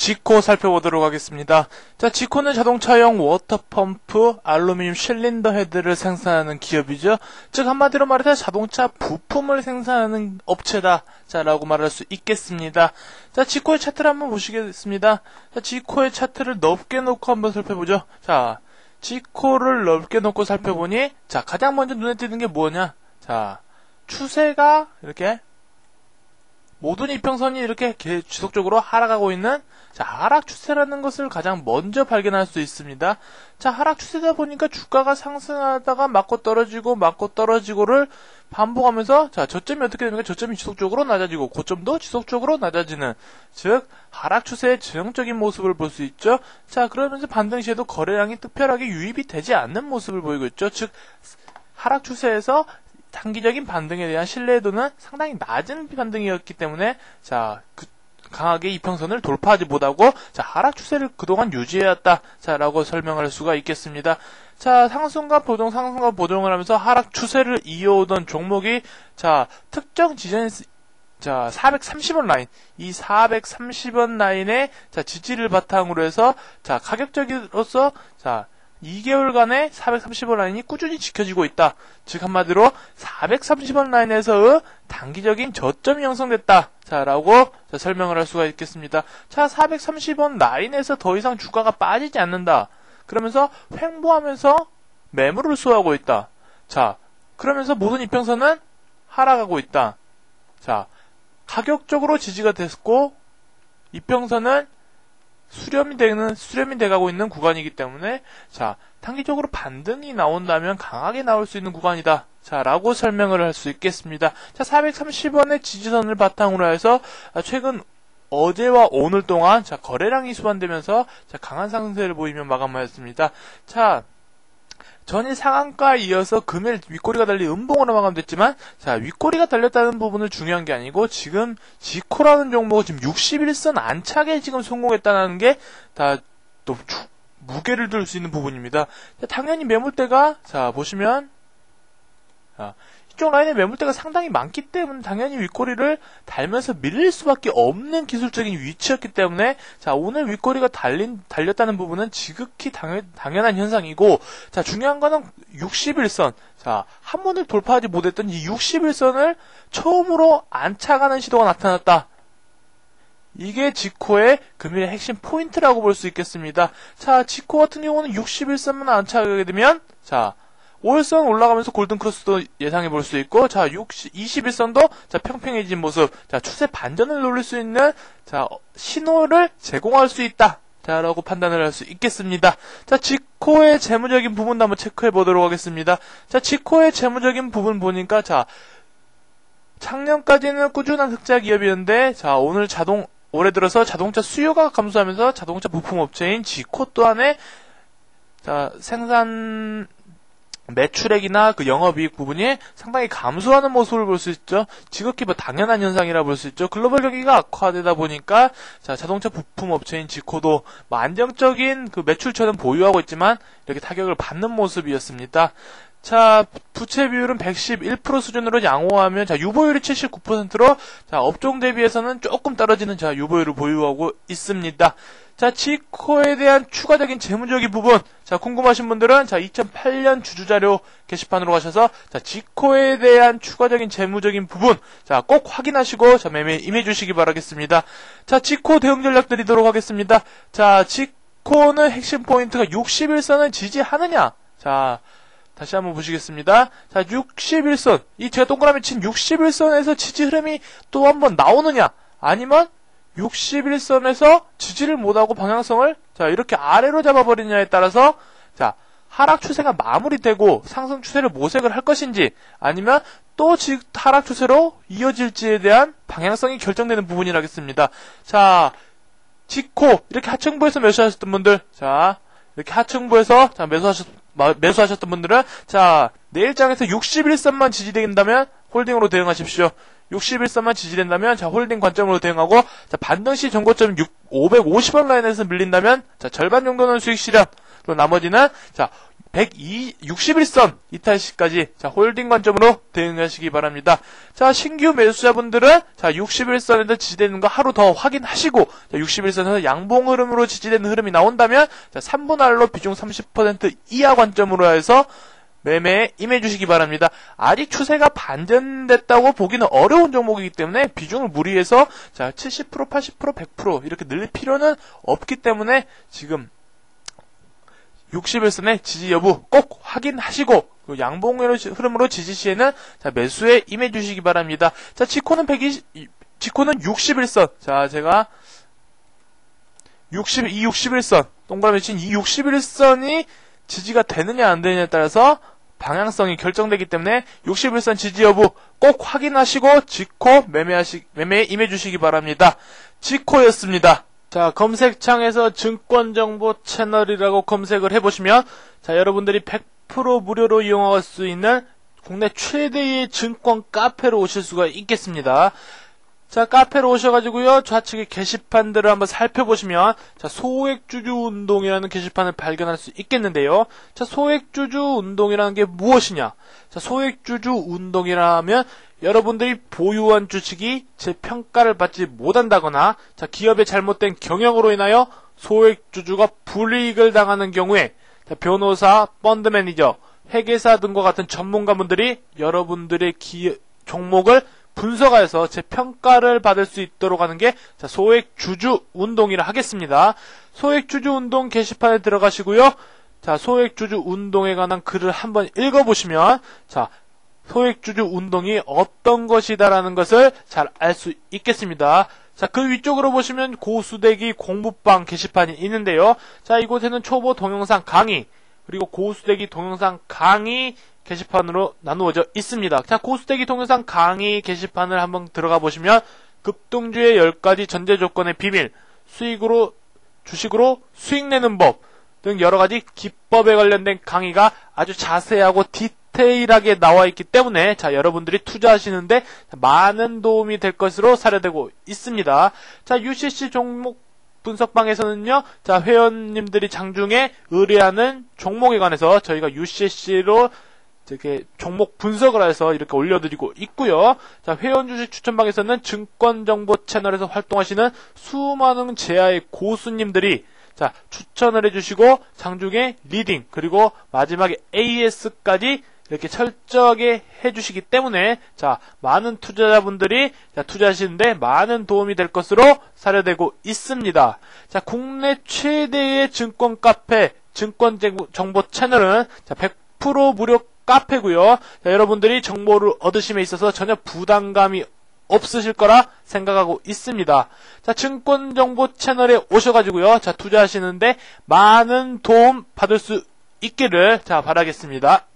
지코 살펴보도록 하겠습니다. 자, 지코는 자동차용 워터펌프 알루미늄 실린더 헤드를 생산하는 기업이죠. 즉 한마디로 말해서 자동차 부품을 생산하는 업체다. 자라고 말할 수 있겠습니다. 자, 지코의 차트를 한번 보시겠습니다. 자, 지코의 차트를 넓게 놓고 한번 살펴보죠. 자, 지코를 넓게 놓고 살펴보니 자, 가장 먼저 눈에 띄는 게 뭐냐? 자, 추세가 이렇게 모든 이평선이 이렇게 지속적으로 하락하고 있는 자, 하락 추세라는 것을 가장 먼저 발견할 수 있습니다. 자, 하락 추세다 보니까 주가가 상승하다가 맞고 떨어지고 맞고 떨어지고를 반복하면서 자, 저점이 어떻게 됩니까? 저점이 지속적으로 낮아지고 고점도 지속적으로 낮아지는 즉 하락 추세의 전형적인 모습을 볼 수 있죠. 자, 그러면서 반등 시에도 거래량이 특별하게 유입이 되지 않는 모습을 보이고 있죠. 즉 하락 추세에서 단기적인 반등에 대한 신뢰도는 상당히 낮은 반등이었기 때문에 자 그, 강하게 이평선을 돌파하지 못하고 자 하락 추세를 그동안 유지해왔다 자라고 설명할 수가 있겠습니다. 자 상승과 보정 상승과 보정을 하면서 하락 추세를 이어오던 종목이 자 특정 지점 자 430원 라인 이 430원 라인의 자 지지를 바탕으로 해서 자 가격적으로서 자 2개월간의 430원 라인이 꾸준히 지켜지고 있다. 즉 한마디로 430원 라인에서의 단기적인 저점이 형성됐다. 자, 라고 자, 설명을 할 수가 있겠습니다. 자, 430원 라인에서 더 이상 주가가 빠지지 않는다. 그러면서 횡보하면서 매물을 수하고 있다. 자, 그러면서 모든 이평선은 하락하고 있다. 자, 가격적으로 지지가 됐고 이평선은 수렴이 되는 수렴이 돼가고 있는 구간이기 때문에 자 단기적으로 반등이 나온다면 강하게 나올 수 있는 구간이다. 자라고 설명을 할 수 있겠습니다. 자 430원의 지지선을 바탕으로 해서 최근 어제와 오늘 동안 자 거래량이 수반되면서 자 강한 상승세를 보이며 마감하였습니다. 자 전일 상한가에 이어서 금일 윗꼬리가 달리 음봉으로 마감됐지만 자 윗꼬리가 달렸다는 부분은 중요한 게 아니고 지금 지코라는 종목은 지금 61선 안착에 지금 성공했다는 게다또 무게를 들수 있는 부분입니다. 자, 당연히 매물대가 자 보시면 자, 이쪽 라인에 매물대가 상당히 많기 때문에 당연히 윗꼬리를 달면서 밀릴 수밖에 없는 기술적인 위치였기 때문에 자 오늘 윗꼬리가 달린 달렸다는 부분은 지극히 당연, 당연한 현상이고 자 중요한 거는 61선 자 한 번을 돌파하지 못했던 이 61선을 처음으로 안착하는 시도가 나타났다. 이게 지코의 금일의 핵심 포인트라고 볼 수 있겠습니다. 자, 지코 같은 경우는 61선만 안착하게 되면 자, 5일선 올라가면서 골든크로스도 예상해 볼 수 있고, 자, 60, 21선도, 자, 평평해진 모습, 자, 추세 반전을 노릴 수 있는, 자, 신호를 제공할 수 있다. 자, 라고 판단을 할 수 있겠습니다. 자, 지코의 재무적인 부분도 한번 체크해 보도록 하겠습니다. 자, 지코의 재무적인 부분 보니까, 자, 작년까지는 꾸준한 흑자 기업이었는데, 자, 오늘 자동, 올해 들어서 자동차 수요가 감소하면서 자동차 부품업체인 지코 또한의 자, 생산 매출액이나 그 영업이익 부분이 상당히 감소하는 모습을 볼 수 있죠. 지극히 뭐 당연한 현상이라 볼 수 있죠. 글로벌 경기가 악화되다 보니까 자 자동차 부품 업체인 지코도 뭐 안정적인 그 매출처는 보유하고 있지만 이렇게 타격을 받는 모습이었습니다. 자, 부채 비율은 111% 수준으로 양호하면 자, 유보율이 79%로 자, 업종 대비해서는 조금 떨어지는 자, 유보율을 보유하고 있습니다. 자, 지코에 대한 추가적인 재무적인 부분. 자, 궁금하신 분들은 자, 2008년 주주자료 게시판으로 가셔서 자, 지코에 대한 추가적인 재무적인 부분. 자, 꼭 확인하시고 자, 매매 임해 주시기 바라겠습니다. 자, 지코 대응 전략 드리도록 하겠습니다. 자, 지코는 핵심 포인트가 61선을 지지하느냐? 자, 다시 한번 보시겠습니다. 자, 61선. 이 제가 동그라미 친 61선에서 지지 흐름이 또 한번 나오느냐? 아니면 61선에서 지지를 못하고 방향성을 자 이렇게 아래로 잡아버리냐에 따라서 자 하락 추세가 마무리되고 상승 추세를 모색을 할 것인지 아니면 또 하락 추세로 이어질지에 대한 방향성이 결정되는 부분이라겠습니다. 자 지코 이렇게 하층부에서 매수하셨던 분들 자 이렇게 하층부에서 자 매수하셨 매수하셨던 분들은 자 내일장에서 61선만 지지된다면 홀딩으로 대응하십시오. 61선만 지지된다면 자 홀딩 관점으로 대응하고 자 반등시 정고점 6, 550원 라인에서 밀린다면 자 절반 정도는 수익 실현 또 나머지는 자 161선 이탈 시까지 자 홀딩 관점으로 대응하시기 바랍니다. 자 신규 매수자분들은 자 61선에서 지지되는 거 하루 더 확인하시고 자 61선에서 양봉 흐름으로 지지되는 흐름이 나온다면 자 3분 할로 비중 30% 이하 관점으로 해서 매매에 임해주시기 바랍니다. 아직 추세가 반전됐다고 보기는 어려운 종목이기 때문에 비중을 무리해서 자 70%, 80%, 100% 이렇게 늘 필요는 없기 때문에 지금 61선의 지지 여부 꼭 확인하시고 그 양봉의 흐름으로 지지 시에는 자 매수에 임해 주시기 바랍니다. 자 지코는 120 지코는 61선. 자 제가 60, 이 61선 동그라미 친 이 61선이 지지가 되느냐 안 되느냐에 따라서 방향성이 결정되기 때문에 61선 지지 여부 꼭 확인하시고 지코 매매하시 매매에 임해 주시기 바랍니다. 지코였습니다. 자, 검색창에서 증권정보 채널이라고 검색을 해보시면, 자, 여러분들이 100% 무료로 이용할 수 있는 국내 최대의 증권 카페로 오실 수가 있겠습니다. 자, 카페로 오셔가지고요, 좌측에 게시판들을 한번 살펴보시면, 자, 소액주주 운동이라는 게시판을 발견할 수 있겠는데요. 자, 소액주주 운동이라는 게 무엇이냐? 자, 소액주주 운동이라면, 여러분들이 보유한 주식이 제 평가를 받지 못한다거나, 자, 기업의 잘못된 경영으로 인하여 소액주주가 불이익을 당하는 경우에, 자, 변호사, 펀드 매니저, 회계사 등과 같은 전문가분들이 여러분들의 기, 종목을 분석하여서 제 평가를 받을 수 있도록 하는 게 소액 주주 운동이라 하겠습니다. 소액 주주 운동 게시판에 들어가시고요. 자, 소액 주주 운동에 관한 글을 한번 읽어 보시면 자, 소액 주주 운동이 어떤 것이다라는 것을 잘 알 수 있겠습니다. 자, 그 위쪽으로 보시면 고수대기 공부방 게시판이 있는데요. 자, 이곳에는 초보 동영상 강의, 그리고 고수대기 동영상 강의 게시판으로 나누어져 있습니다. 자, 고수대기 동영상 강의 게시판을 한번 들어가 보시면 급등주의 10가지 전제 조건의 비밀, 수익으로 주식으로 수익 내는 법 등 여러 가지 기법에 관련된 강의가 아주 자세하고 디테일하게 나와 있기 때문에 자, 여러분들이 투자하시는데 많은 도움이 될 것으로 사례되고 있습니다. 자, UCC 종목 분석방에서는요, 자, 회원님들이 장중에 의뢰하는 종목에 관해서 저희가 UCC로 이렇게 종목 분석을 해서 이렇게 올려드리고 있고요. 자, 회원 주식 추천방에서는 증권 정보 채널에서 활동하시는 수많은 제아의 고수님들이 자, 추천을 해주시고 장중에 리딩 그리고 마지막에 AS까지 이렇게 철저하게 해주시기 때문에 자 많은 투자자분들이 자, 투자하시는데 많은 도움이 될 것으로 사례되고 있습니다. 자 국내 최대의 증권 카페 증권 정보 채널은 자, 100% 무료 카페고요. 자, 여러분들이 정보를 얻으심에 있어서 전혀 부담감이 없으실 거라 생각하고 있습니다. 자, 증권 정보 채널에 오셔가지고요. 자, 투자하시는데 많은 도움 받을 수 있기를 자, 바라겠습니다.